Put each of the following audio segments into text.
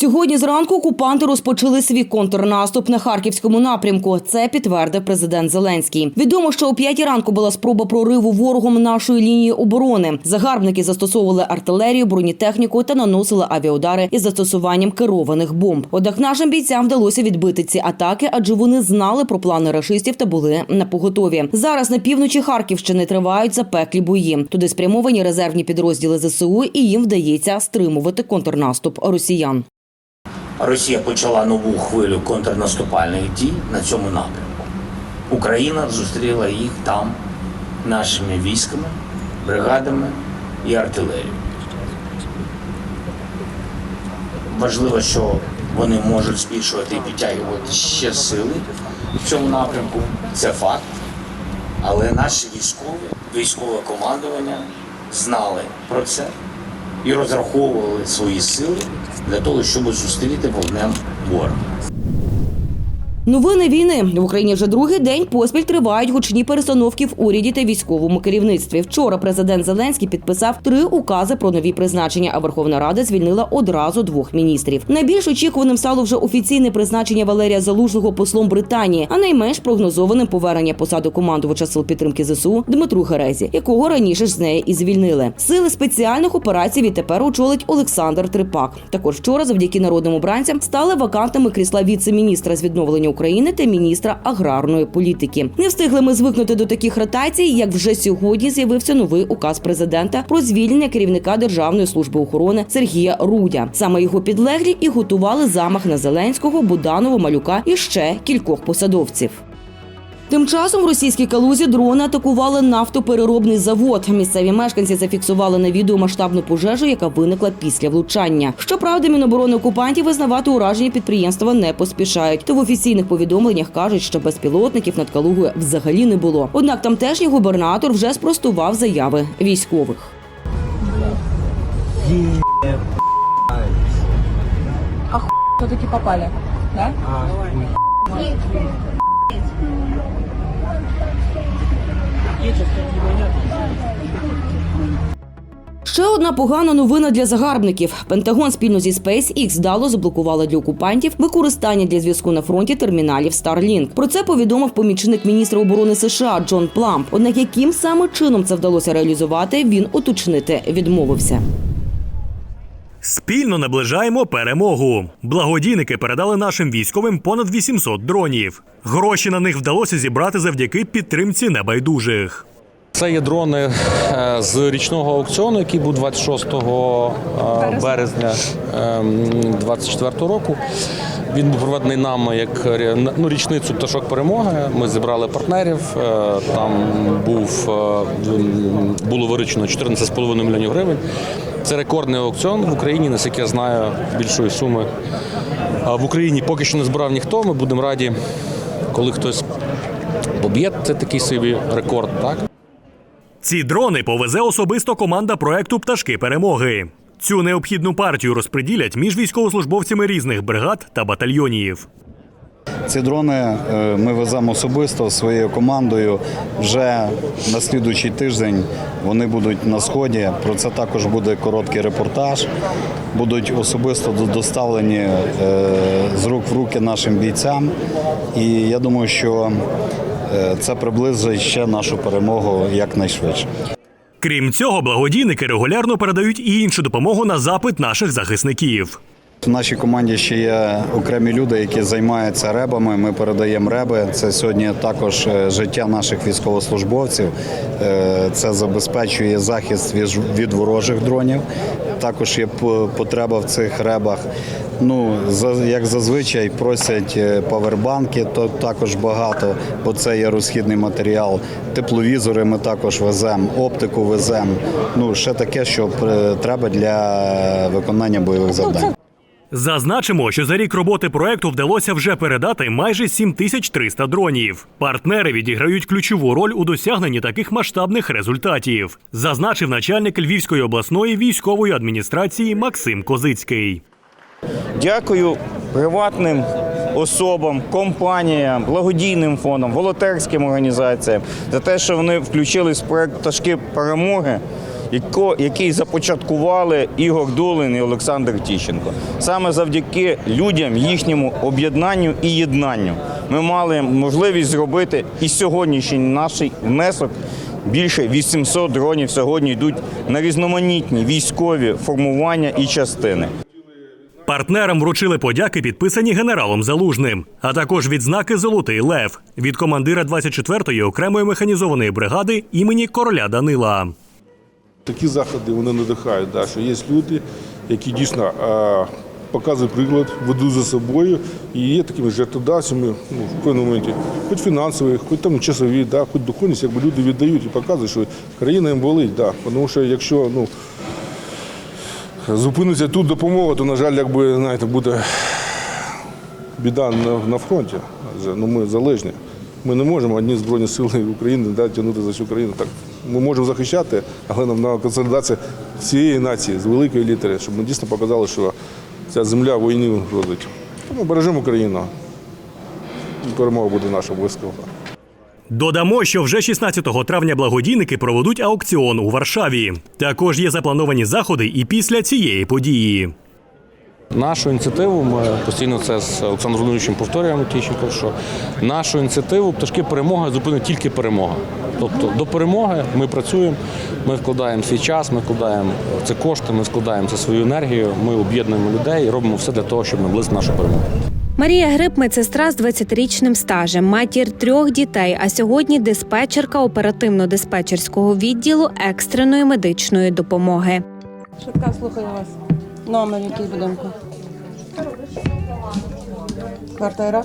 Сьогодні зранку окупанти розпочали свій контрнаступ на харківському напрямку. Це підтвердив президент Зеленський. Відомо, що о п'ятій ранку була спроба прориву ворогом нашої лінії оборони. Загарбники застосовували артилерію, бронетехніку та наносили авіаудари із застосуванням керованих бомб. Однак нашим бійцям вдалося відбити ці атаки, адже вони знали про плани рашистів та були на поготові. Зараз на півночі Харківщини тривають запеклі бої. Туди спрямовані резервні підрозділи ЗСУ, і їм вдається стримувати контрнаступ росіян. Росія почала нову хвилю контрнаступальних дій на цьому напрямку. Україна зустріла їх там нашими військами, бригадами і артилерією. Важливо, що вони можуть збільшувати і підтягувати ще сили в цьому напрямку. Це факт. Але наші військові, військове командування знали про це і розраховували свої сили для того, щоб зустріти вогнем ворога. Новини війни в Україні вже другий день поспіль тривають гучні перестановки в уряді та військовому керівництві. Вчора президент Зеленський підписав три укази про нові призначення. А Верховна Рада звільнила одразу двох міністрів. Найбільш очікуваним стало вже офіційне призначення Валерія Залужного послом Британії, а найменш прогнозованим повернення посади командувача сил підтримки ЗСУ Дмитру Герезі, якого раніше ж з неї і звільнили. Сили спеціальних операцій відтепер очолить Олександр Трипак. Також вчора, завдяки народним обранцям, стали вакантними крісла віце-міністра з відновлення України та міністра аграрної політики. Не встигли ми звикнути до таких ротацій, як вже сьогодні з'явився новий указ президента про звільнення керівника Державної служби охорони Сергія Рудя. Саме його підлеглі і готували замах на Зеленського, Буданова, Малюка і ще кількох посадовців. Тим часом в російській калузі дрони атакували нафтопереробний завод. Місцеві мешканці зафіксували на відео масштабну пожежу, яка виникла після влучання. Щоправда, міноборони окупантів визнавати ураження підприємства не поспішають. То в офіційних повідомленнях кажуть, що безпілотників над Калугою взагалі не було. Однак тамтешній губернатор вже спростував заяви військових. все-таки попали, да? Ще одна погана новина для загарбників. Пентагон спільно зі SpaceX дало заблокували для окупантів використання для зв'язку на фронті терміналів Starlink. Про це повідомив помічник міністра оборони США Джон Пламп. Однак яким саме чином це вдалося реалізувати, він уточнити відмовився. Спільно наближаємо перемогу. Благодійники передали нашим військовим понад 800 дронів. Гроші на них вдалося зібрати завдяки підтримці небайдужих. Це є дрони е, з річного аукціону, який був 26 е, березня 2024 року. Він був проведений нами як ну, річницю пташок перемоги. Ми зібрали партнерів. е, Там був було виручено 14,5 мільйонів гривень. Це рекордний аукціон в Україні, наскільки я знаю, більшої суми. А в Україні поки що не збирав ніхто. Ми будемо раді, коли хтось поб'є це такий собі рекорд. Так Ці дрони повезе особисто команда проекту Пташки перемоги. Цю необхідну партію розподілять між військовослужбовцями різних бригад та батальйонів. Ці дрони е, ми веземо особисто своєю командою. Вже на слідуючий тиждень вони будуть на сході. Про це також буде короткий репортаж. Будуть особисто доставлені е, з рук в руки нашим бійцям. І я думаю, що е, це приблизить ще нашу перемогу якнайшвидше. Крім цього, благодійники регулярно передають і іншу допомогу на запит наших захисників. В нашій команді ще є окремі люди, які займаються ребами. Ми передаємо реби. Це сьогодні також е, життя наших військовослужбовців. Е, Це забезпечує захист від- ворожих дронів. Також є потреба в цих ребах. Ну, як зазвичай просять е, павербанки, то також багато, бо це є розхідний матеріал. Тепловізори ми також веземо, оптику веземо. Ну, ще таке, що треба для виконання бойових завдань. Зазначимо, що за рік роботи проекту вдалося вже передати майже 7300 дронів. Партнери відіграють ключову роль у досягненні таких масштабних результатів, зазначив начальник Львівської обласної військової адміністрації Максим Козицький. Дякую приватним особам, компаніям, благодійним фондам, волонтерським організаціям за те, що вони включились в проект пташки перемоги який започаткували Ігор Дулин і Олександр Тіщенко. Саме завдяки людям, їхньому об'єднанню і єднанню ми мали можливість зробити і сьогоднішній наш внесок. Більше 800 дронів сьогодні йдуть на різноманітні військові формування і частини. Партнерам вручили подяки, підписані генералом Залужним, а також відзнаки Золотий Лев від командира 24-ї окремої механізованої бригади імені короля Данила. Такі заходи вони надихають, да, що є люди, які дійсно показують приклад, ведуть за собою і є такими жертводавцями ну, в певному моменті, хоч фінансові, хоч там часові, да, хоч духовність, якби люди віддають і показують, що країна їм болить. Да. Тому що якщо ну, зупиниться тут допомога, то, на жаль, якби, знаєте, буде біда на, на фронті. Адже ну, ми залежні. Ми не можемо одні Збройні сили України да, тягнути за всю країну. Так, ми можемо захищати, але нам на консолідація всієї нації з великої літери, щоб ми дійсно показали, що ця земля в війні родить. Тому бережемо Україну. Перемога буде наша обов'язково. Додамо, що вже 16 травня благодійники проведуть аукціон у Варшаві. Також є заплановані заходи і після цієї події. Нашу ініціативу ми постійно це з Олександром Володимировичем повторюємо Тіщенко, що нашу ініціативу пташки перемоги зупинить тільки перемога. Тобто до перемоги ми працюємо, ми вкладаємо свій час, ми вкладаємо це кошти, ми вкладаємо це свою енергію, ми об'єднуємо людей і робимо все для того, щоб наблизити нашу перемогу. Марія Гриб медсестра з 20-річним стажем, матір трьох дітей, а сьогодні диспетчерка оперативно-диспетчерського відділу екстреної медичної допомоги. Швидка, слухаю вас. Номер який будинку? Квартира?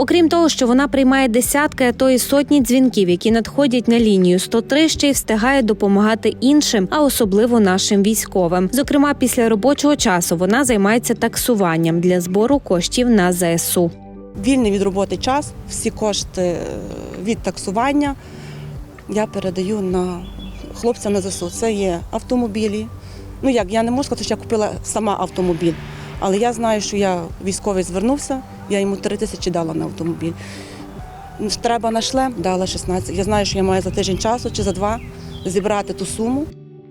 Окрім того, що вона приймає десятки, а то й сотні дзвінків, які надходять на лінію 103, ще й встигає допомагати іншим, а особливо нашим військовим. Зокрема, після робочого часу вона займається таксуванням для збору коштів на ЗСУ. вільний від роботи час, всі кошти е, від таксування я передаю на хлопця на ЗСУ. Це є автомобілі. Ну як, я не можу сказати, що я купила сама автомобіль, але я знаю, що я військовий звернувся, я йому 3 тисячі дала на автомобіль. Треба на шлем, дала 16. Я знаю, що я маю за тиждень часу чи за два зібрати ту суму.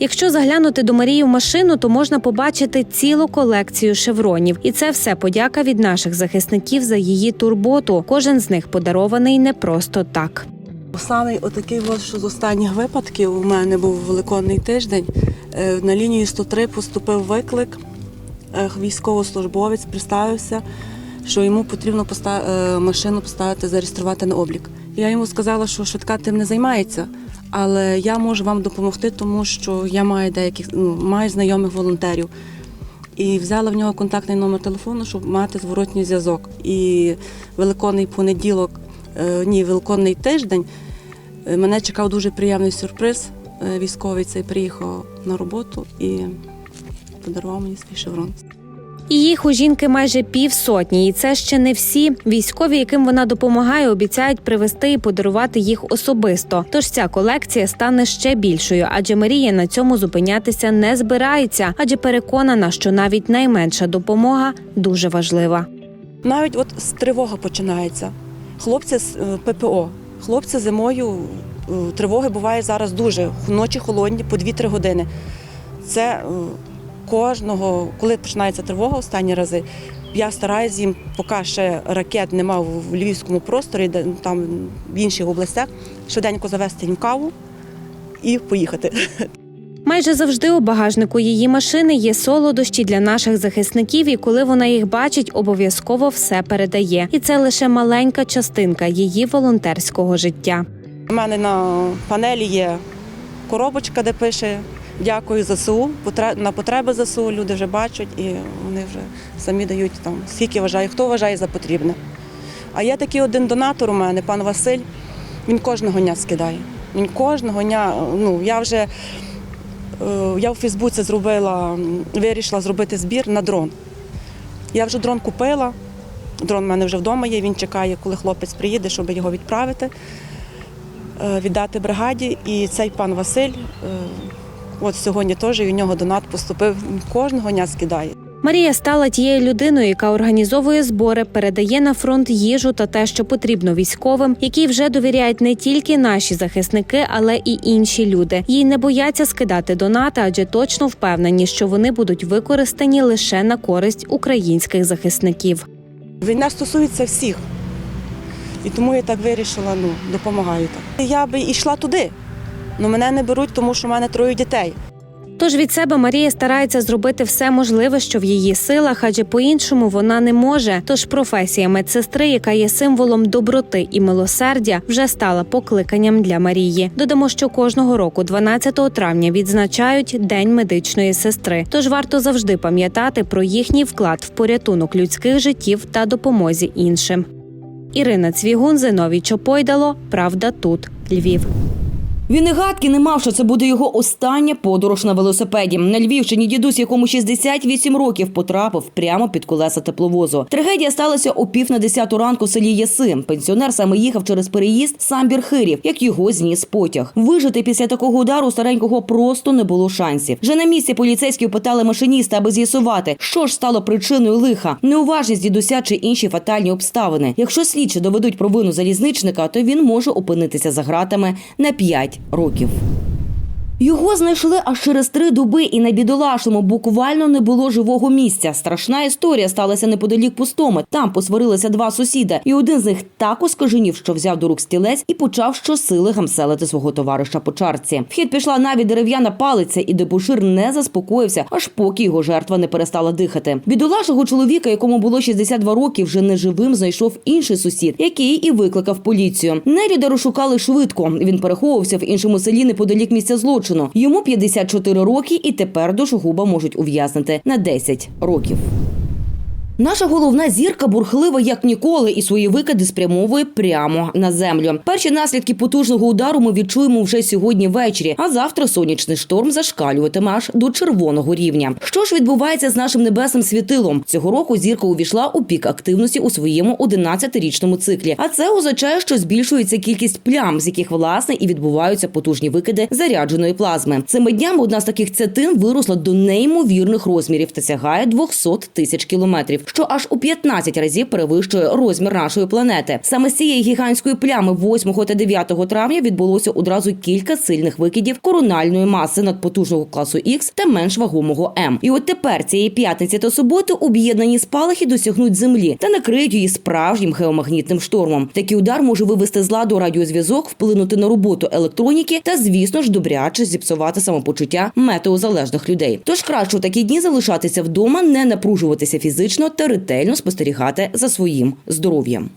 Якщо заглянути до Марії в машину, то можна побачити цілу колекцію шевронів, і це все подяка від наших захисників за її турботу. Кожен з них подарований не просто так. Самий отакий, от, що з останніх випадків у мене був великодний тиждень. Е, На лінію 103 поступив виклик. Е, Військовослужбовець представився, що йому потрібно е, машину поставити, зареєструвати на облік. Я йому сказала, що швидка тим не займається, але я можу вам допомогти, тому що я маю деяких ну, маю знайомих волонтерів. І взяла в нього контактний номер телефону, щоб мати зворотній зв'язок. І великодний понеділок, е, ні, великодний тиждень мене чекав дуже приємний сюрприз. Військовий цей приїхав на роботу і подарував мені свій шеврон. І їх у жінки майже півсотні, і це ще не всі. Військові, яким вона допомагає, обіцяють привезти і подарувати їх особисто. Тож ця колекція стане ще більшою, адже Марія на цьому зупинятися не збирається, адже переконана, що навіть найменша допомога дуже важлива. Навіть от з тривога починається. Хлопці з е, ППО. Хлопці зимою е, тривоги буває зараз дуже. Ночі холодні по 2-3 години. Це е, кожного, коли починається тривога останні рази, я стараюсь їм, поки ще ракет нема в львівському просторі, де там в інших областях, швиденько завести їм каву і поїхати. Майже завжди у багажнику її машини є солодощі для наших захисників, і коли вона їх бачить, обов'язково все передає. І це лише маленька частинка її волонтерського життя. У мене на панелі є коробочка, де пише Дякую ЗСУ. На потреби ЗСУ люди вже бачать і вони вже самі дають там, скільки вважає, хто вважає за потрібне. А є такий один донатор у мене, пан Василь, він кожного дня скидає. Він кожного дня, ну я вже е, я в Фейсбуці зробила, вирішила зробити збір на дрон. Я вже дрон купила. Дрон в мене вже вдома є, він чекає, коли хлопець приїде, щоб його відправити, е, віддати бригаді. І цей пан Василь, е, от сьогодні теж і у нього донат поступив, кожного дня скидає. Марія стала тією людиною, яка організовує збори, передає на фронт їжу та те, що потрібно військовим, які вже довіряють не тільки наші захисники, але і інші люди. Їй не бояться скидати донати, адже точно впевнені, що вони будуть використані лише на користь українських захисників. Війна стосується всіх. І тому я так вирішила, ну, допомагаю так. Я би йшла туди, але мене не беруть, тому що в мене троє дітей. Тож від себе Марія старається зробити все можливе, що в її силах, адже по-іншому вона не може. Тож професія медсестри, яка є символом доброти і милосердя, вже стала покликанням для Марії. Додамо, що кожного року, 12 травня, відзначають День медичної сестри. Тож варто завжди пам'ятати про їхній вклад в порятунок людських життів та допомозі іншим. Ірина Цвігун, Зиновій Чопойдало. Правда тут Львів. Він і гадки не мав, що це буде його остання подорож на велосипеді. На Львівщині дідусь, якому 68 років, потрапив прямо під колеса тепловозу. Трагедія сталася о пів на десяту ранку в селі Яси. Пенсіонер саме їхав через переїзд самбір Хирів, як його зніс потяг. Вижити після такого удару старенького просто не було шансів. Вже на місці поліцейські опитали машиніста, аби з'ясувати, що ж стало причиною лиха, неуважність дідуся чи інші фатальні обставини. Якщо слідчі доведуть провину залізничника, то він може опинитися за ґратами на 5 років. Його знайшли аж через три доби, і на бідолашному буквально не було живого місця. Страшна історія сталася неподалік пустоми. Там посварилися два сусіда, і один з них так оскаженів, що взяв до рук стілець і почав щосили гамселити свого товариша по чарці. В хід пішла навіть дерев'яна палиця, і дебушир не заспокоївся, аж поки його жертва не перестала дихати. Бідолашого чоловіка, якому було 62 роки, вже неживим знайшов інший сусід, який і викликав поліцію. Нелюда розшукали швидко. Він переховувався в іншому селі неподалік місця злочину. Йому 54 роки, і тепер душогуба можуть ув'язнити на 10 років. Наша головна зірка бурхлива як ніколи, і свої викиди спрямовує прямо на землю. Перші наслідки потужного удару ми відчуємо вже сьогодні ввечері, а завтра сонячний шторм зашкалюватиме аж до червоного рівня. Що ж відбувається з нашим небесним світилом? Цього року зірка увійшла у пік активності у своєму 11-річному циклі. А це означає, що збільшується кількість плям, з яких власне і відбуваються потужні викиди зарядженої плазми. Цими днями одна з таких цятин виросла до неймовірних розмірів та сягає 200 тисяч кілометрів що аж у 15 разів перевищує розмір нашої планети. Саме з цієї гігантської плями 8 та 9 травня відбулося одразу кілька сильних викидів корональної маси надпотужного класу Х та менш вагомого М. І от тепер цієї п'ятниці та суботи об'єднані спалахи досягнуть землі та накриють її справжнім геомагнітним штормом. Такий удар може вивести з ладу радіозв'язок, вплинути на роботу електроніки та, звісно ж, добряче зіпсувати самопочуття метеозалежних людей. Тож краще у такі дні залишатися вдома, не напружуватися фізично та ретельно спостерігати за своїм здоров'ям.